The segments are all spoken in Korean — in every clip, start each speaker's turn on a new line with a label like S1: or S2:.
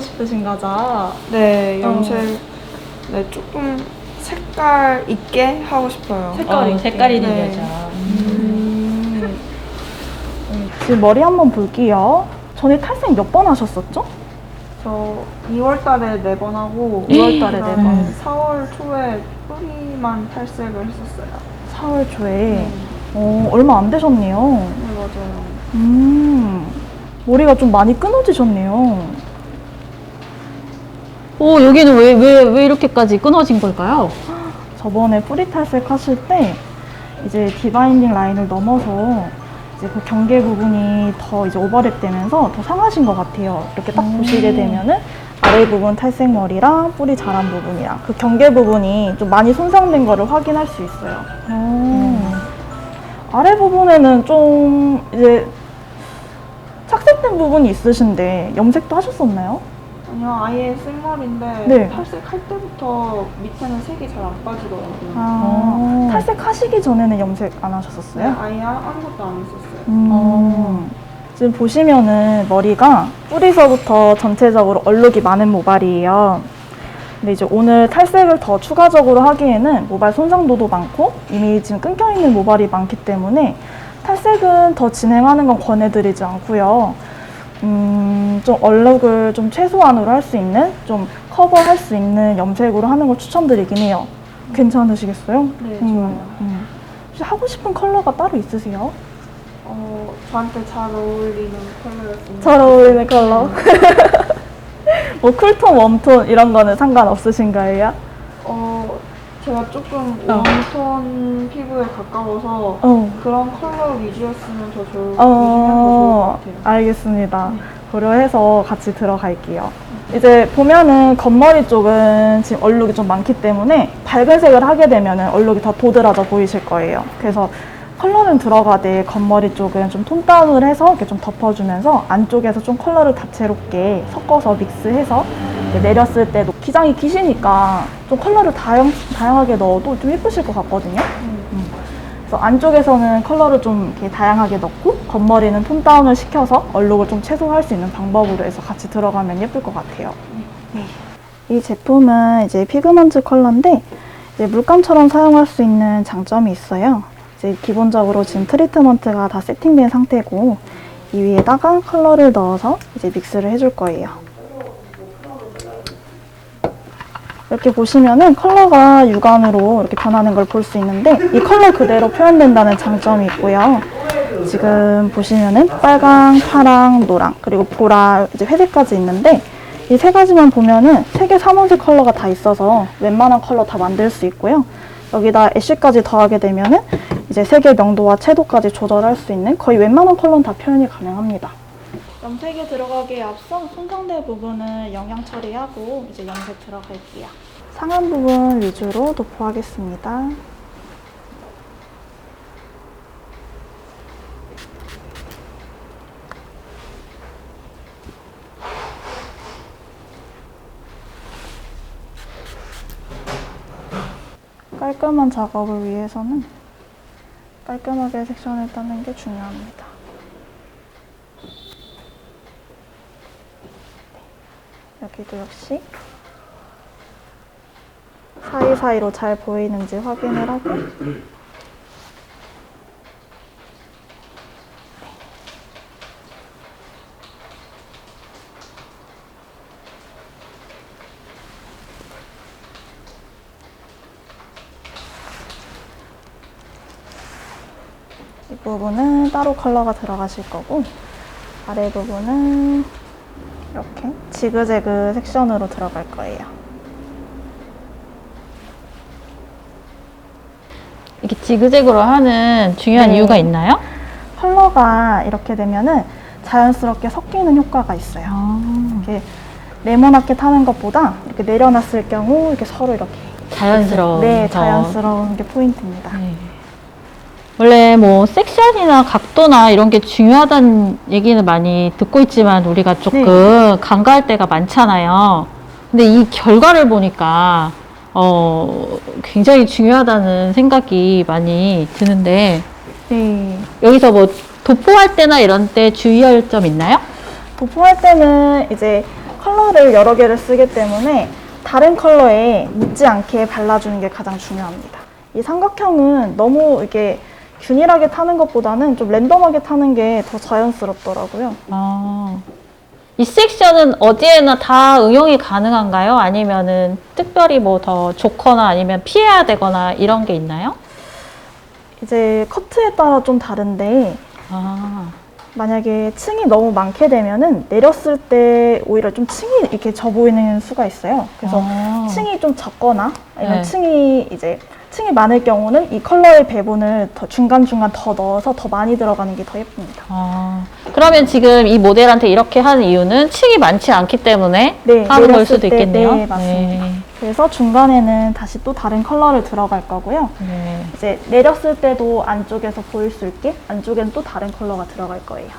S1: 싶으신 거죠?
S2: 네,
S1: 어.
S2: 염색 네, 조금 색깔 있게 하고 싶어요.
S1: 색깔
S3: 어,
S1: 있게.
S3: 색깔 있는
S2: 네.
S3: 여자.
S1: 음.
S4: 지금 머리 한번 볼게요. 전에 탈색 몇 번 하셨었죠?
S2: 저 2월 달에 네 번 하고
S4: 2월 달에 네 번.
S2: 4월 초에 뿌리만 탈색을 했었어요.
S4: 4월 초에. 어, 얼마 안 되셨네요.
S2: 네, 맞아요.
S4: 음, 머리가 좀 많이 끊어지셨네요.
S3: 오, 여기는 왜, 왜, 왜 이렇게까지 끊어진 걸까요?
S4: 저번에 뿌리 탈색 하실 때 이제 디바인딩 라인을 넘어서 이제 그 경계 부분이 더 이제 오버랩 되면서 더 상하신 것 같아요. 이렇게 딱 보시게 되면은 아래 부분 탈색 머리랑 뿌리 자란 부분이랑 그 경계 부분이 좀 많이 손상된 거를 확인할 수 있어요. 음. 아래 부분에는 좀 이제 착색된 부분이 있으신데 염색도 하셨었나요?
S2: 아니요, 아예 생머리인데
S4: 네.
S2: 탈색할 때부터 밑에는 색이 잘 안 빠지더라고요.
S4: 아, 탈색하시기 전에는 염색 안
S2: 네,
S4: 하셨었어요?
S2: 아예 아무것도 안 했었어요.
S4: 음. 지금 보시면은 머리가 뿌리서부터 전체적으로 얼룩이 많은 모발이에요. 근데 이제 오늘 탈색을 더 추가적으로 하기에는 모발 손상도도 많고 이미 지금 끊겨 있는 모발이 많기 때문에 탈색은 더 진행하는 건 권해드리지 않고요. 음, 좀 얼룩을 좀 최소한으로 할 수 있는, 좀 커버할 수 있는 염색으로 하는 걸 추천드리긴 해요. 괜찮으시겠어요?
S2: 네,
S4: 음,
S2: 좋아요.
S4: 음. 혹시 하고 싶은 컬러가 따로 있으세요?
S2: 어, 저한테 잘 어울리는 컬러였습니다.
S4: 잘 어울리는 컬러. 뭐 쿨톤, 웜톤 이런 거는 상관없으신 거예요?
S2: 어, 제가 조금
S4: 어.
S2: 웜톤 피부에 가까워서
S4: 어.
S2: 그런 컬러 위주였으면 더 좋을,
S4: 어,
S2: 더 좋을 것 같아요.
S4: 알겠습니다. 고려해서 같이 들어갈게요. 이제 보면은 겉머리 쪽은 지금 얼룩이 좀 많기 때문에 밝은 색을 하게 되면은 얼룩이 더 도드라져 보이실 거예요. 그래서 컬러는 들어가되 겉머리 쪽은 좀 톤 다운을 해서 이렇게 좀 덮어주면서 안쪽에서 좀 컬러를 다채롭게 섞어서 믹스해서 내렸을 때도 기장이 기시니까 좀 컬러를 다양, 다양하게 넣어도 좀 예쁘실 것 같거든요. 음. 그래서 안쪽에서는 컬러를 좀 이렇게 다양하게 넣고 겉머리는 톤 다운을 시켜서 얼룩을 좀 최소화할 수 있는 방법으로 해서 같이 들어가면 예쁠 것 같아요. 네. 이 제품은 이제 피그먼트 컬러인데 이제 물감처럼 사용할 수 있는 장점이 있어요. 이제 기본적으로 지금 트리트먼트가 다 세팅된 상태고 이 위에다가 컬러를 넣어서 이제 믹스를 해줄 거예요. 이렇게 보시면은 컬러가 육안으로 이렇게 변하는 걸 볼 수 있는데 이 컬러 그대로 표현된다는 장점이 있고요. 지금 보시면은 빨강, 파랑, 노랑 그리고 보라, 이제 회색까지 있는데 이 세 가지만 보면은 색의 삼원색 컬러가 다 있어서 웬만한 컬러 다 만들 수 있고요. 여기다 애쉬까지 더하게 되면은 이제 색의 명도와 채도까지 조절할 수 있는 거의 웬만한 컬러는 다 표현이 가능합니다. 염색에 들어가기에 앞서 손상대 부분을 영양 처리하고 이제 염색 들어갈게요. 상한 부분 위주로 도포하겠습니다. 깔끔한 작업을 위해서는 깔끔하게 섹션을 따는 게 중요합니다. 여기도 역시 사이사이로 잘 보이는지 확인을 하고. 이 부분은 따로 컬러가 들어가실 거고 아래 부분은 이렇게 지그재그 섹션으로 들어갈 거예요.
S3: 이렇게 지그재그로 하는 중요한
S4: 네.
S3: 이유가 있나요?
S4: 컬러가 이렇게 되면은 자연스럽게 섞이는 효과가 있어요.
S3: 아,
S4: 이렇게 네모나게 타는 것보다 이렇게 내려놨을 경우 이렇게 서로 이렇게
S3: 자연스러운.
S4: 네
S3: 더.
S4: 자연스러운 게 포인트입니다.
S3: 네. 원래 뭐 섹션이나 각도나 이런 게 중요하다는 얘기는 많이 듣고 있지만 우리가 조금
S4: 네.
S3: 간과할 때가 많잖아요. 근데 이 결과를 보니까 어 굉장히 중요하다는 생각이 많이 드는데
S4: 네.
S3: 여기서 뭐 도포할 때나 이런 때 주의할 점 있나요?
S4: 도포할 때는 이제 컬러를 여러 개를 쓰기 때문에 다른 컬러에 묻지 않게 발라주는 게 가장 중요합니다. 이 삼각형은 너무 이게 균일하게 타는 것보다는 좀 랜덤하게 타는 게 더 자연스럽더라고요.
S3: 아. 이 섹션은 어디에나 다 응용이 가능한가요? 아니면은 특별히 뭐 더 좋거나 아니면 피해야 되거나 이런 게 있나요?
S4: 이제 커트에 따라 좀 다른데
S3: 아.
S4: 만약에 층이 너무 많게 되면은 내렸을 때 오히려 좀 층이 이렇게 져 보이는 수가 있어요. 그래서
S3: 아.
S4: 층이 좀 적거나 아니면
S3: 네.
S4: 층이 이제 층이 많을 경우는 이 컬러의 배분을 더 중간중간 더 넣어서 더 많이 들어가는 게 더 예쁩니다.
S3: 아. 그러면 지금 이 모델한테 이렇게 하는 이유는 층이 많지 않기 때문에
S4: 네,
S3: 하는 걸
S4: 내렸을
S3: 수도
S4: 때,
S3: 있겠네요.
S4: 네, 맞습니다. 그래서 중간에는 다시 또 다른 컬러를 들어갈 거고요.
S3: 네. 네.
S4: 이제 내렸을 때도 안쪽에서 보일 수 있게 안쪽엔 또 다른 컬러가 들어갈 거예요.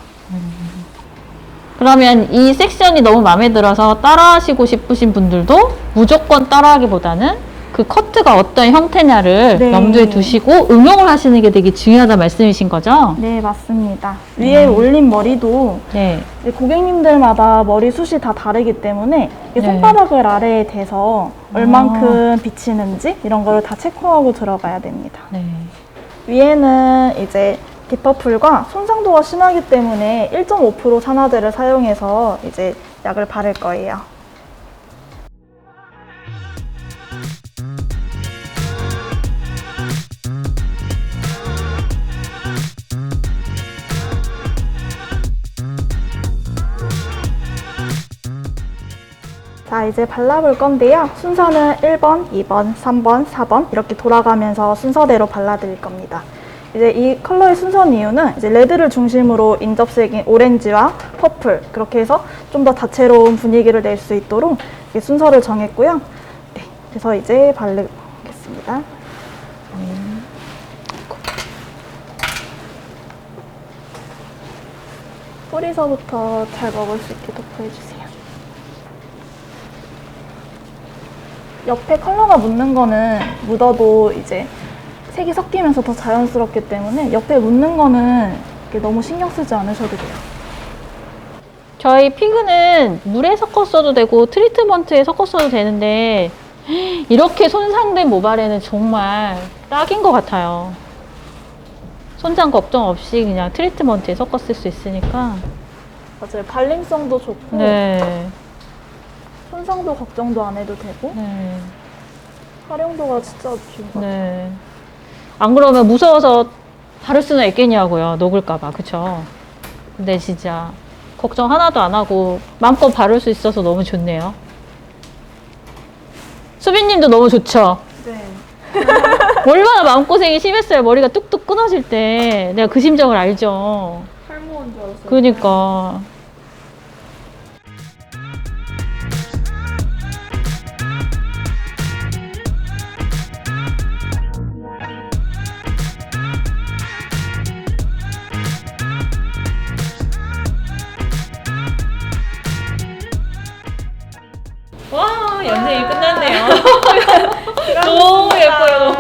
S3: 그러면 이 섹션이 너무 마음에 들어서 따라하시고 싶으신 분들도 무조건 따라하기보다는 그 커트가 어떤 형태냐를
S4: 네.
S3: 염두에 두시고 응용을 하시는 게 되게 중요하다 말씀이신 거죠?
S4: 네, 맞습니다. 위에 올린 머리도
S3: 네.
S4: 이제 고객님들마다 머리 숱이 다 다르기 때문에 이
S3: 네.
S4: 손바닥을 아래에 대서 얼만큼 비치는지 이런 거를 다 체크하고 들어가야 됩니다.
S3: 네.
S4: 위에는 이제 디퍼풀과 손상도가 심하기 때문에 1.5% 산화제를 사용해서 이제 약을 바를 거예요. 자, 이제 발라볼 건데요. 순서는 1번, 2번, 3번, 4번 이렇게 돌아가면서 순서대로 발라드릴 겁니다. 이제 이 컬러의 순서는 이유는 이제 레드를 중심으로 인접색인 오렌지와 퍼플 그렇게 해서 좀 더 다채로운 분위기를 낼 수 있도록 순서를 정했고요. 네, 그래서 이제 바르겠습니다. 뿌리서부터 잘 먹을 수 있게 도포해주세요. 옆에 컬러가 묻는 거는 묻어도 이제 색이 섞이면서 더 자연스럽기 때문에 옆에 묻는 거는 너무 신경 쓰지 않으셔도 돼요.
S3: 저희 피그는 물에 섞었어도 되고 트리트먼트에 섞었어도 되는데 이렇게 손상된 모발에는 정말 딱인 것 같아요. 손상 걱정 없이 그냥 트리트먼트에 섞었을 수 있으니까.
S4: 맞아요. 발림성도 좋고
S3: 네.
S4: 손상도 걱정도 안 해도 되고
S3: 네.
S4: 활용도가 진짜 좋은 것 같아요.
S3: 네. 안 그러면 무서워서 바를 수는 있겠냐고요. 녹을까봐. 그쵸? 근데 진짜 걱정 하나도 안 하고 마음껏 바를 수 있어서 너무 좋네요. 수빈님도 너무 좋죠?
S2: 네.
S3: 얼마나 마음고생이 심했어요. 머리가 뚝뚝 끊어질 때. 내가 그 심정을 알죠.
S2: 탈모인 줄 알았어요.
S3: 그니까.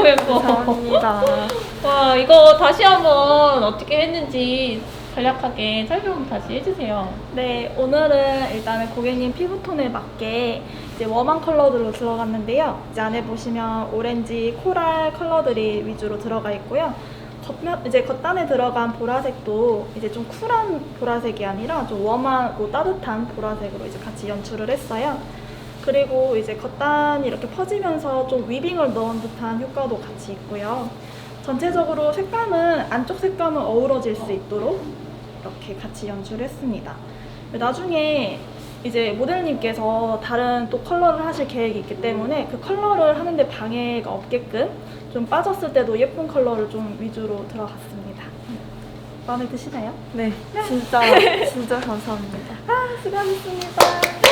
S3: 예뻐.
S2: 감사합니다.
S3: 와, 이거 다시 한번 어떻게 했는지 간략하게 설명 다시 해주세요.
S4: 네, 오늘은 일단은 고객님 피부톤에 맞게 이제 웜한 컬러들로 들어갔는데요. 이제 안에 보시면 오렌지, 코랄 컬러들이 위주로 들어가 있고요. 겉면, 이제 겉단에 들어간 보라색도 이제 좀 쿨한 보라색이 아니라 좀 웜하고 따뜻한 보라색으로 이제 같이 연출을 했어요. 그리고 이제 겉단이 이렇게 퍼지면서 좀 위빙을 넣은 듯한 효과도 같이 있고요. 전체적으로 색감은 안쪽 색감은 어우러질 수 있도록 이렇게 같이 연출했습니다. 나중에 이제 모델님께서 다른 또 컬러를 하실 계획이 있기 때문에 그 컬러를 하는데 방해가 없게끔 좀 빠졌을 때도 예쁜 컬러를 좀 위주로 들어갔습니다. 마음에 드시나요?
S2: 네, 진짜 진짜 감사합니다.
S4: 아, 수고하셨습니다.